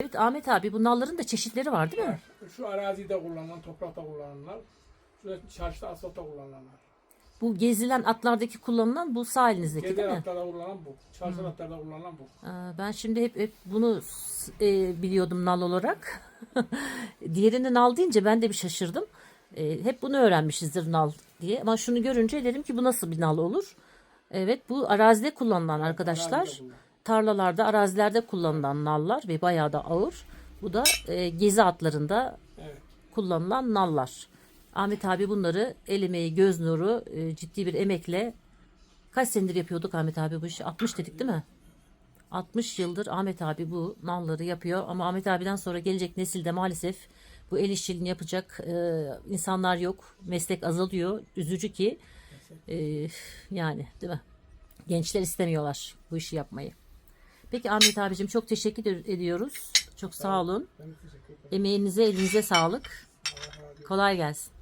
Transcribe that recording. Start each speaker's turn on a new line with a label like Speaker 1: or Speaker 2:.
Speaker 1: Evet Ahmet abi bu nalların da çeşitleri var değil mi?
Speaker 2: Şu arazide kullanılan, toprakta kullanılanlar. Şu çarşıda, asfaltta kullanılanlar.
Speaker 1: Bu gezilen atlardaki kullanılan bu sağ elinizdeki
Speaker 2: Gezer
Speaker 1: değil mi?
Speaker 2: atlarda kullanılan bu. Çarşı atlarda kullanılan bu.
Speaker 1: Aa, Ben şimdi hep, hep bunu e, biliyordum nal olarak. Diğerini nal deyince ben de bir şaşırdım. E, hep bunu öğrenmişizdir nal diye. Ama şunu görünce dedim ki bu nasıl bir nal olur? Evet bu arazide kullanılan arkadaşlar.
Speaker 2: Arazide kullan-
Speaker 1: Tarlalarda, arazilerde kullanılan nallar ve bayağı da ağır. Bu da e, gezi atlarında
Speaker 2: Evet.
Speaker 1: kullanılan nallar. Ahmet abi bunları el emeği, göz nuru, e, ciddi bir emekle kaç senedir yapıyorduk Ahmet abi bu işi? 60 dedik değil mi? 60 yıldır Ahmet abi bu nalları yapıyor ama Ahmet abiden sonra gelecek nesilde maalesef bu el işçiliğini yapacak e, insanlar yok. Meslek azalıyor. Üzücü ki e, yani değil mi? Gençler istemiyorlar bu işi yapmayı. Peki Ahmet abicim çok teşekkür ediyoruz. Çok sağ olun. Emeğinize, elinize sağlık. Kolay gelsin.